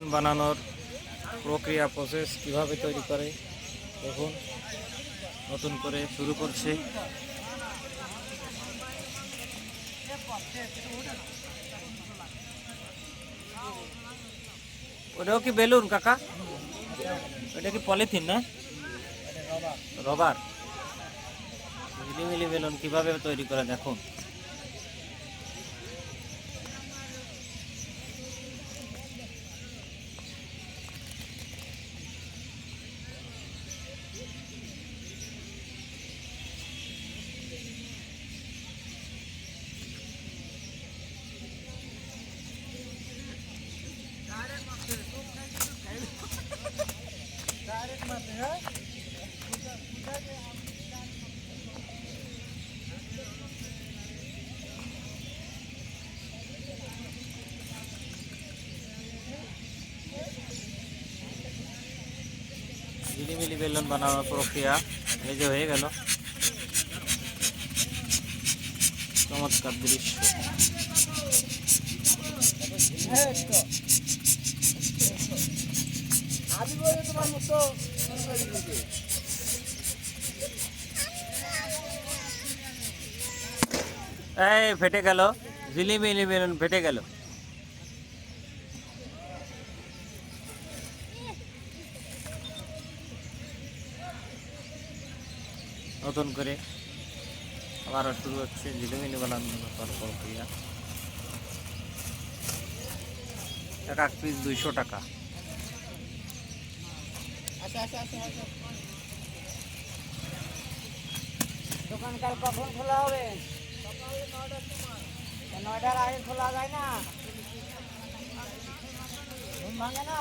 বানানোর প্রক্রিয়া প্রসেস কীভাবে তৈরি করে? দেখুন, নতুন করে শুরু করছে। ওটাও কি বেলুন, কাকা? ওটা কি পলিথিন না? রবার। ঝিলিমিলি বেলুন কীভাবে তৈরি করে, দেখুন। ঝিলিমিলি বেলুন বানানোর প্রক্রিয়া এই যে হয়ে গেল চমৎকার দৃশ্য এই, ফেটে গেল। ঝিলিমিলি বেলুন ফেটে গেল। নতুন করে আবারও শুরু হচ্ছে ঝিলিমিলি বানানোর প্রক্রিয়া এক এক পিস দুইশো টাকা। দোকানকার কখন খোলা হবে? নয়টার আগে খোলা যায় না। ঘুম ভাঙে না?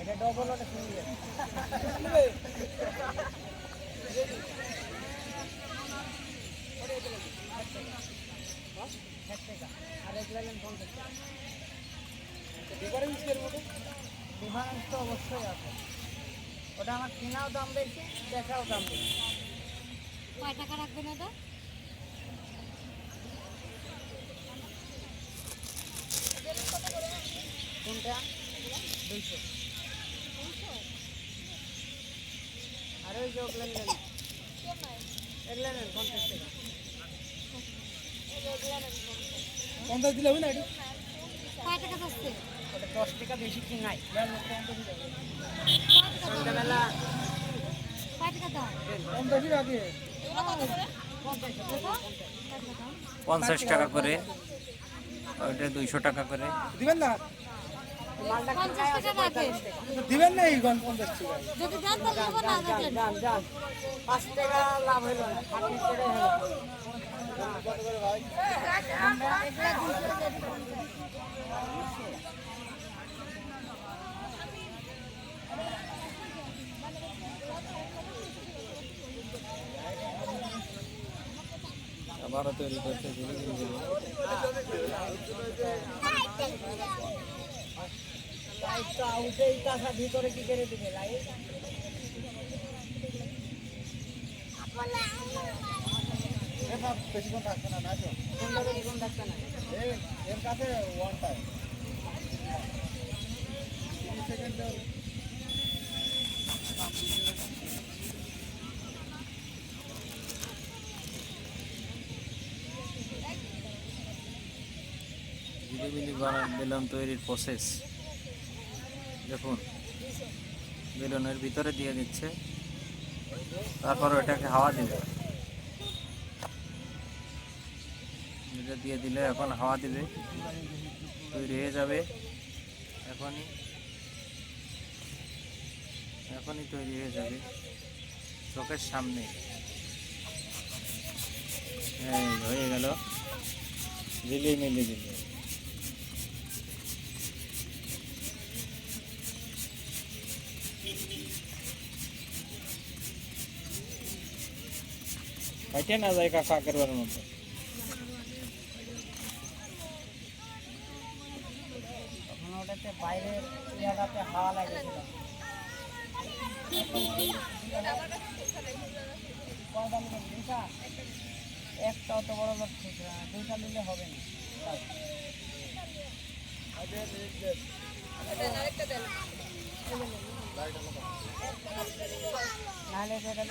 এটা ডবল ওটা সিঙ্গেল আর এক লাইন পঞ্চাশ ডিফারেন্স ডিফারেন্স তো অবশ্যই আছে। ওটা আমার কেনাও দাম বেশি, দেখাও দাম বেশি। কয় টাকা রাখবেন ওটা? কোনটা? দুইশো। আর ওই যে ওগুলো নেন। এগুলো নেন পঞ্চাশ টাকা। পঞ্চাশ দিলে হবে না এটি? দশ টাকা বেশি কি নাই সন্ধ্যাবেলা পঞ্চাশ টাকা করে। ওইটা দুইশো টাকা করে। দিবেন না? দিবেন না এই গন পঞ্চাশ টাকা? আবারও তৈরি করছে আউটেই তাছা ভিতরে কি করে দিবে লাইট বেশিক্ষণ থাকবে না না কোনটা থাকছে না এর কাছে ওয়ান টাইম ঝিলিমিলি বানা- বেলুন তৈরির প্রসেস দেখুন, বেলুনের ভিতরে দিয়ে দিচ্ছে তারপর ওটাকে হাওয়া দিবে। এটা দিয়ে দিলে এখন হাওয়া দিবে, তৈরি হয়ে যাবে। এখনই এখনই তৈরি হয়ে যাবে চোখের সামনে। হয়ে গেল। ঝিলিমিলি দিলে ফাইটে না যায় কাকা করবার মতো ওটাতে বাইরে হাওয়া লাগেছিল কয়টা নিলে দুইটা একটা অত বড় লোক খুচরা নিলে হবে নাহলে সেটা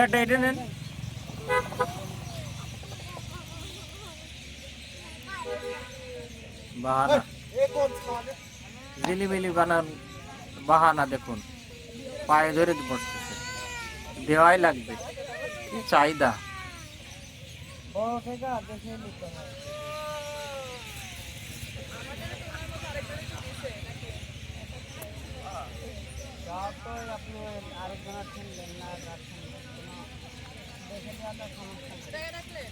এটা এটা নেন। বাহানা। জিলিমিলি বানান, বাহানা দেখুন। পায়ে ধরে বসতেছে। দেওয়াই লাগবে। কি চাহিদা? আরেকজনের শুনলেন না যার শুনলেন কোনো দেখে দেওয়াটা সমস্যা নেই